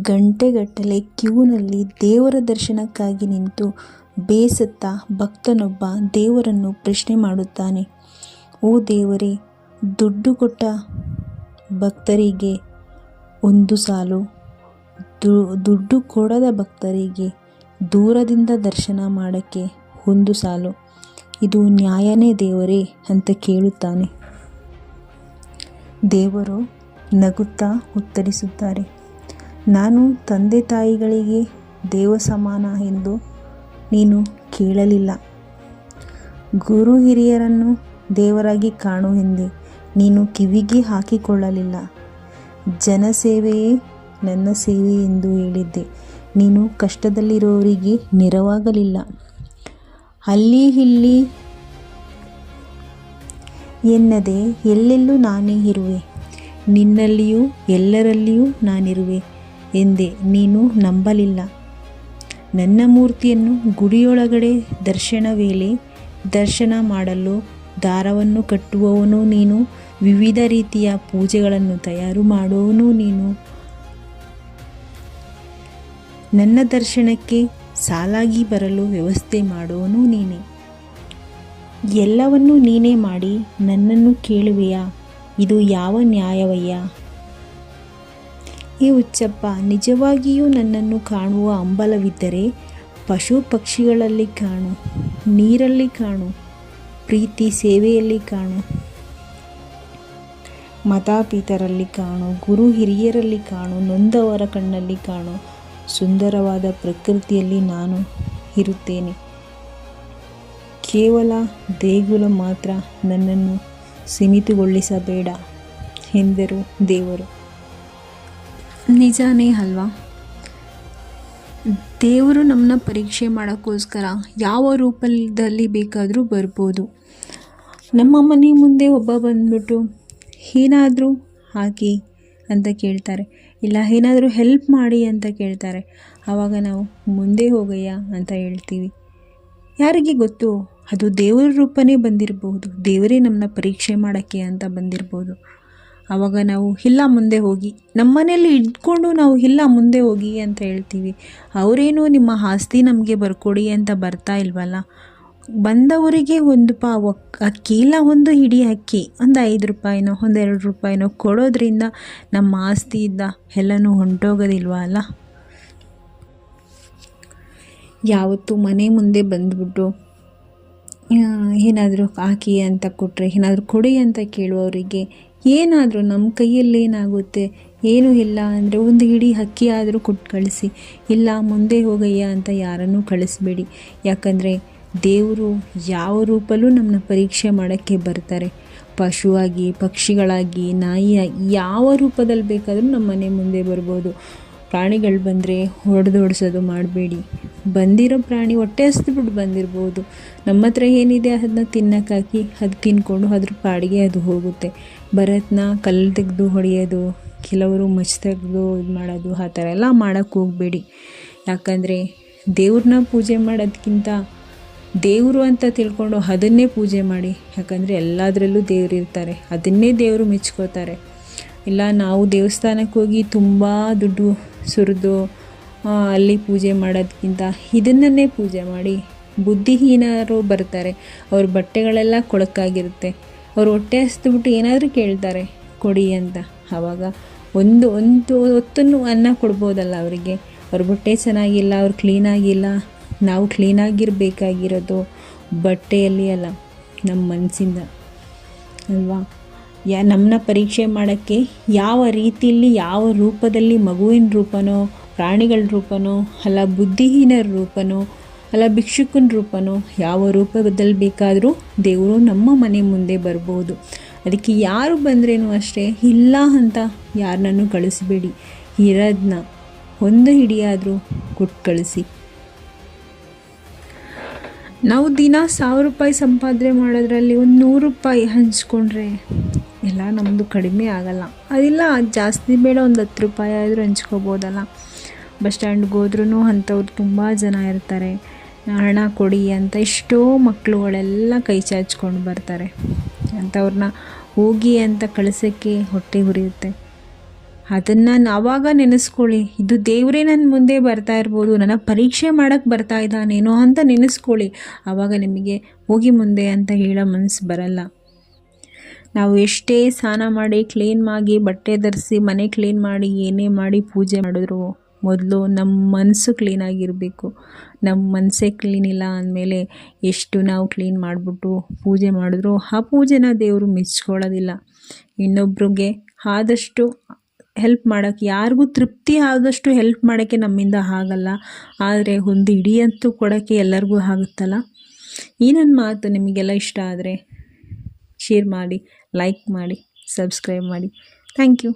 ಗಂಟೆಗಟ್ಟಲೆ ಕ್ಯೂನಲ್ಲಿ ದೇವರ ದರ್ಶನಕ್ಕಾಗಿ ನಿಂತು ಬೇಸತ್ತ ಭಕ್ತನೊಬ್ಬ ದೇವರನ್ನು ಪ್ರಶ್ನೆ ಮಾಡುತ್ತಾನೆ, ಓ ದೇವರೇ, ದುಡ್ಡು ಕೊಟ್ಟ ಭಕ್ತರಿಗೆ ಒಂದು ಸಾಲು. ದುಡ್ಡು ಕೊಡದ ಭಕ್ತರಿಗೆ ದೂರದಿಂದ ದರ್ಶನ ಮಾಡೋಕ್ಕೆ ಒಂದು ಸಾಲು. ಇದು ನ್ಯಾಯನೇ ದೇವರೇ ಅಂತ ಕೇಳುತ್ತಾನೆ. ದೇವರು ನಗುತ್ತಾ ಉತ್ತರಿಸುತ್ತಾರೆ. ನಾನು ತಂದೆ ತಾಯಿಗಳಿಗೆ ದೇವ ಸಮಾನ ಎಂದು ನೀನು ಕೇಳಲಿಲ್ಲ. ಗುರು ಹಿರಿಯರನ್ನು ದೇವರಾಗಿ ಕಾಣು ಎಂದೆ ನೀನು ಕಿವಿಗೆ ಹಾಕಿಕೊಳ್ಳಲಿಲ್ಲ. ಜನಸೇವೆಯೇ ನನ್ನ ಸೇವೆ ಎಂದು ಹೇಳಿದ್ದೆ. ನೀನು ಕಷ್ಟದಲ್ಲಿರುವವರಿಗೆ ನೆರವಾಗಲಿಲ್ಲ. ಅಲ್ಲಿ ಇಲ್ಲಿ ಎನ್ನದೆ ಎಲ್ಲೆಲ್ಲೂ ನಾನೇ ಇರುವೆ. ನಿನ್ನಲ್ಲಿಯೂ ಎಲ್ಲರಲ್ಲಿಯೂ ನಾನಿರುವೆ. ಎಂದೆ ನೀನು ನಂಬಲಿಲ್ಲ. ನನ್ನ ಮೂರ್ತಿಯನ್ನು ಗುಡಿಯೊಳಗಡೆ ದರ್ಶನ ವೇಳೆ ದರ್ಶನ ಮಾಡಲು ದಾರವನ್ನು ಕಟ್ಟುವವನು ನೀನು, ವಿವಿಧ ರೀತಿಯ ಪೂಜೆಗಳನ್ನು ತಯಾರು ಮಾಡುವವನು ನೀನು. ನನ್ನ ದರ್ಶನಕ್ಕೆ ಸಾಲಾಗಿ ಬರಲು ವ್ಯವಸ್ಥೆ ಮಾಡುವನು ನೀನೇ. ಎಲ್ಲವನ್ನೂ ನೀನೇ ಮಾಡಿ ನನ್ನನ್ನು ಕೇಳುವೆಯಾ? ಇದು ಯಾವ ನ್ಯಾಯವಯ್ಯ? ಏ ಹುಚ್ಚಪ್ಪ, ನಿಜವಾಗಿಯೂ ನನ್ನನ್ನು ಕಾಣುವ ಅಂಬಲವಿದ್ದರೆ ಪಶು ಪಕ್ಷಿಗಳಲ್ಲಿ ಕಾಣು, ನೀರಲ್ಲಿ ಕಾಣು, ಪ್ರೀತಿ ಸೇವೆಯಲ್ಲಿ ಕಾಣು ಮತಾಪೀತರಲ್ಲಿ ಕಾಣು, ಗುರು ಹಿರಿಯರಲ್ಲಿ ಕಾಣು, ನೊಂದವರ ಕಣ್ಣಲ್ಲಿ ಕಾಣು, ಸುಂದರವಾದ ಪ್ರಕೃತಿಯಲ್ಲಿ ನಾನು ಇರುತ್ತೇನೆ. ಕೇವಲ ದೇಗುಲ ಮಾತ್ರ ನನ್ನನ್ನು ಸೀಮಿತಗೊಳಿಸಬೇಡ ಎಂದರು ದೇವರು. ನಿಜಾನೇ ಅಲ್ವಾ? ದೇವರು ನಮ್ಮನ್ನ ಪರೀಕ್ಷೆ ಮಾಡೋಕ್ಕೋಸ್ಕರ ಯಾವ ರೂಪದಲ್ಲಿ ಬೇಕಾದರೂ ಬರ್ಬೋದು. ನಮ್ಮ ಮನೆ ಮುಂದೆ ಒಬ್ಬ ಬಂದ್ಬಿಟ್ಟು, ಏನಾದರೂ ಹಾಕಿ ಅಂತ ಕೇಳ್ತಾರೆ. ಇಲ್ಲ, ಏನಾದರೂ ಹೆಲ್ಪ್ ಮಾಡಿ ಅಂತ ಕೇಳ್ತಾರೆ. ಆವಾಗ ನಾವು, ಮುಂದೆ ಹೋಗಯ್ಯ ಅಂತ ಹೇಳ್ತೀವಿ. ಯಾರಿಗೆ ಗೊತ್ತು? ಅದು ದೇವರ ರೂಪನೇ ಬಂದಿರಬಹುದು ದೇವರೇ ನಮ್ಮನ್ನ ಪರೀಕ್ಷೆ ಮಾಡೋಕ್ಕೆ ಅಂತ ಬಂದಿರ್ಬೋದು. ಆವಾಗ ನಾವು ಇಲ್ಲ ಮುಂದೆ ಹೋಗಿ ನಮ್ಮ ಮನೇಲಿ ಇಟ್ಕೊಂಡು ನಾವು ಇಲ್ಲ ಮುಂದೆ ಹೋಗಿ ಅಂತ ಹೇಳ್ತೀವಿ. ಅವರೇನು, ನಿಮ್ಮ ಆಸ್ತಿ ನಮಗೆ ಬರ್ಕೊಡಿ ಅಂತ ಬರ್ತಾ ಇಲ್ವಲ್ಲ? ಬಂದವರಿಗೆ ಒಂದು ಪಾ ಅಕ್ಕಿ ಇಲ್ಲ ಒಂದು ಹಿಡಿ ಅಕ್ಕಿ, ಒಂದು ಐದು ರೂಪಾಯಿನೋ, ಒಂದು ಎರಡು ರೂಪಾಯಿನೋ ಕೊಡೋದ್ರಿಂದ ನಮ್ಮ ಆಸ್ತಿಯಿಂದ ಎಲ್ಲನೂ ಹೊಂಟೋಗೋದಿಲ್ವ ಅಲ್ಲ? ಯಾವತ್ತು ಮನೆ ಮುಂದೆ ಬಂದ್ಬಿಟ್ಟು ಏನಾದರೂ ಹಾಕಿ ಅಂತ ಕೊಟ್ಟರೆ ಏನಾದರೂ ಕೊಡಿ ಅಂತ ಕೇಳುವವರಿಗೆ ಏನಾದರೂ ನಮ್ಮ ಕೈಯಲ್ಲಿ ಏನಾಗುತ್ತೆ? ಏನೂ ಇಲ್ಲ ಅಂದರೆ ಒಂದು ಹಿಡಿ ಹಕ್ಕಿ ಆದರೂ ಕೊಟ್ಟು ಕಳಿಸಿ. ಇಲ್ಲ, ಮುಂದೆ ಹೋಗಯ್ಯ ಅಂತ ಯಾರನ್ನೂ ಕಳಿಸ್ಬೇಡಿ. ಯಾಕಂದರೆ ದೇವರು ಯಾವ ರೂಪಲ್ಲೂ ನಮ್ಮನ್ನ ಪರೀಕ್ಷೆ ಮಾಡೋಕ್ಕೆ ಬರ್ತಾರೆ. ಪಶುವಾಗಿ, ಪಕ್ಷಿಗಳಾಗಿ ನಾಯಿಯಾಗಿ ಯಾವ ರೂಪದಲ್ಲಿ ಬೇಕಾದರೂ ನಮ್ಮ ಮನೆ ಮುಂದೆ ಬರ್ಬೋದು. ಪ್ರಾಣಿಗಳು ಬಂದರೆ ಹೊಡೆದೋಡ್ಸೋದು ಮಾಡಬೇಡಿ. ಬಂದಿರೋ ಪ್ರಾಣಿ ಹೊಟ್ಟೆ ಹಸ್ದುಬಿಟ್ಟು ಬಂದಿರ್ಬೋದು. ನಮ್ಮ ಹತ್ರ ಏನಿದೆ ಅದನ್ನ ತಿನ್ನೋಕ್ಕಾಕಿ ಅದು ತಿನ್ಕೊಂಡು ಅದ್ರ ಪಾಡಿಗೆ ಅದು ಹೋಗುತ್ತೆ. ಭರತ್ನ ಕಲ್ಲು ತೆಗೆದು ಹೊಡೆಯೋದು, ಕೆಲವರು ಮಚ್ ತೆಗೆದು ಇದು ಮಾಡೋದು, ಆ ಥರ ಎಲ್ಲ ಮಾಡೋಕ್ಕೆ ಹೋಗಬೇಡಿ. ಯಾಕಂದರೆ ದೇವ್ರನ್ನ ಪೂಜೆ ಮಾಡೋದಕ್ಕಿಂತ ದೇವರು ಅಂತ ತಿಳ್ಕೊಂಡು ಅದನ್ನೇ ಪೂಜೆ ಮಾಡಿ. ಯಾಕಂದರೆ ಎಲ್ಲದರಲ್ಲೂ ದೇವ್ರು ಇರ್ತಾರೆ. ಅದನ್ನೇ ದೇವರು ಮೆಚ್ಕೋತಾರೆ. ಇಲ್ಲ, ನಾವು ದೇವಸ್ಥಾನಕ್ಕೆ ಹೋಗಿ ತುಂಬ ದುಡ್ಡು ಸುರಿದು ಅಲ್ಲಿ ಪೂಜೆ ಮಾಡೋದಕ್ಕಿಂತ ಇದನ್ನೇ ಪೂಜೆ ಮಾಡಿ ಬುದ್ಧಿಹೀನರು ಬರ್ತಾರೆ. ಅವ್ರ ಬಟ್ಟೆಗಳೆಲ್ಲ ಕೊಳಕಾಗಿರುತ್ತೆ. ಅವ್ರು ಹೊಟ್ಟೆ ಹಸ್ದುಬಿಟ್ಟು ಏನಾದರೂ ಕೇಳ್ತಾರೆ, ಕೊಡಿ ಅಂತ. ಆವಾಗ ಒಂದು ಒಂದು ಹೊತ್ತನ್ನು ಅನ್ನ ಕೊಡ್ಬೋದಲ್ಲ ಅವರಿಗೆ. ಅವ್ರ ಬಟ್ಟೆ ಚೆನ್ನಾಗಿಲ್ಲ, ಅವ್ರು ಕ್ಲೀನಾಗಿಲ್ಲ. ನಾವು ಕ್ಲೀನಾಗಿರಬೇಕಾಗಿರೋದು ಬಟ್ಟೆಯಲ್ಲಿ ಅಲ್ಲ, ನಮ್ಮ ಮನಸ್ಸಿಂದ ಅಲ್ವಾ? ಯಾ ನಮ್ಮನ್ನ ಪರೀಕ್ಷೆ ಮಾಡೋಕ್ಕೆ ಯಾವ ರೀತಿಯಲ್ಲಿ, ಯಾವ ರೂಪದಲ್ಲಿ ಮಗುವಿನ ರೂಪನೋ, ಪ್ರಾಣಿಗಳ ರೂಪನೋ, ಅಲ್ಲ ಬುದ್ಧಿಹೀನರ ರೂಪನೋ, ಅಲ್ಲ ಭಿಕ್ಷುಕನ ರೂಪನೋ, ಯಾವ ರೂಪದಲ್ಲಿ ಬೇಕಾದರೂ ದೇವರು ನಮ್ಮ ಮನೆ ಮುಂದೆ ಬರ್ಬೋದು. ಅದಕ್ಕೆ ಯಾರು ಬಂದ್ರೇನು ಅಷ್ಟೇ, ಇಲ್ಲ ಅಂತ ಯಾರನ್ನೂ ಕಳಿಸ್ಬೇಡಿ. ಇರೋದನ್ನ ಒಂದು ಹಿಡಿಯಾದರೂ ಕೊಟ್ಟು ಕಳಿಸಿ. ನಾವು ದಿನ ಸಾವಿರ ರೂಪಾಯಿ ಸಂಪಾದನೆ ಮಾಡೋದ್ರಲ್ಲಿ ಒಂದು ನೂರು ರೂಪಾಯಿ ಹಂಚ್ಕೊಂಡ್ರೆ ಎಲ್ಲ ನಮ್ಮದು ಕಡಿಮೆ ಆಗಲ್ಲ. ಅದಿಲ್ಲ, ಜಾಸ್ತಿ ಬೇಡ, ಒಂದು ಹತ್ತು ರೂಪಾಯಿ ಆದರೂ ಹಂಚ್ಕೋಬೋದಲ್ಲ. ಬಸ್ ಸ್ಟ್ಯಾಂಡ್ಗೆ ಹೋದ್ರೂ ಅಂಥವ್ರು ತುಂಬ ಜನ ಇರ್ತಾರೆ. ಹಣ ಕೊಡಿ ಅಂತ ಎಷ್ಟೋ ಮಕ್ಕಳುಗಳೆಲ್ಲ ಕೈ ಚಾಚ್ಕೊಂಡು ಬರ್ತಾರೆ. ಅಂಥವ್ರನ್ನ ಹೋಗಿ ಅಂತ ಕಳಿಸೋಕ್ಕೆ ಹೊಟ್ಟೆ ಉರಿಯುತ್ತೆ. ಅದನ್ನು ನಾವಾಗ ನೆನೆಸ್ಕೊಳ್ಳಿ. ಇದು ದೇವರೇ ನನ್ನ ಮುಂದೆ ಬರ್ತಾ ಇರ್ಬೋದು. ನನ್ನ ಪರೀಕ್ಷೆ ಮಾಡೋಕ್ಕೆ ಬರ್ತಾ ಇದ್ದಾನೇನೋ ಅಂತ ನೆನೆಸ್ಕೊಳ್ಳಿ. ಆವಾಗ ನಿಮಗೆ ಹೋಗಿ ಮುಂದೆ ಅಂತ ಹೇಳೋ ಮನಸ್ಸು ಬರಲ್ಲ. ನಾವು ಎಷ್ಟೇ ಸ್ನಾನ ಮಾಡಿ, ಕ್ಲೀನ್ ಆಗಿ ಬಟ್ಟೆ ಧರಿಸಿ, ಮನೆ ಕ್ಲೀನ್ ಮಾಡಿ, ಏನೇ ಮಾಡಿ ಪೂಜೆ ಮಾಡಿದ್ರು ಮೊದಲು ನಮ್ಮ ಮನಸ್ಸು ಕ್ಲೀನಾಗಿರಬೇಕು ನಮ್ಮ ಮನಸ್ಸೇ ಕ್ಲೀನ್ ಇಲ್ಲ ಅಂದಮೇಲೆ ಎಷ್ಟು ನಾವು ಕ್ಲೀನ್ ಮಾಡಿಬಿಟ್ಟು ಪೂಜೆ ಮಾಡಿದ್ರು ಆ ಪೂಜೆನ ದೇವರು ಮೆಚ್ಕೊಳ್ಳೋದಿಲ್ಲ. ಇನ್ನೊಬ್ರಿಗೆ ಆದಷ್ಟು ಹೆಲ್ಪ್ ಮಾಡೋಕ್ಕೆ ಯಾರಿಗೂ ತೃಪ್ತಿ ಆದಷ್ಟು ಹೆಲ್ಪ್ ಮಾಡೋಕ್ಕೆ ನಮ್ಮಿಂದ ಆಗಲ್ಲ. ಆದರೆ ಒಂದು ಇಡಿಯಂತೂ ಕೊಡೋಕ್ಕೆ ಎಲ್ಲರಿಗೂ ಆಗುತ್ತಲ್ಲ? ನನ್ನ ಮಾತು ನಿಮಗೆಲ್ಲ ಇಷ್ಟ ಆದರೆ ಶೇರ್ ಮಾಡಿ ಲೈಕ್ ಮಾಡಿ ಸಬ್ಸ್ಕ್ರೈಬ್ ಮಾಡಿ. Thank you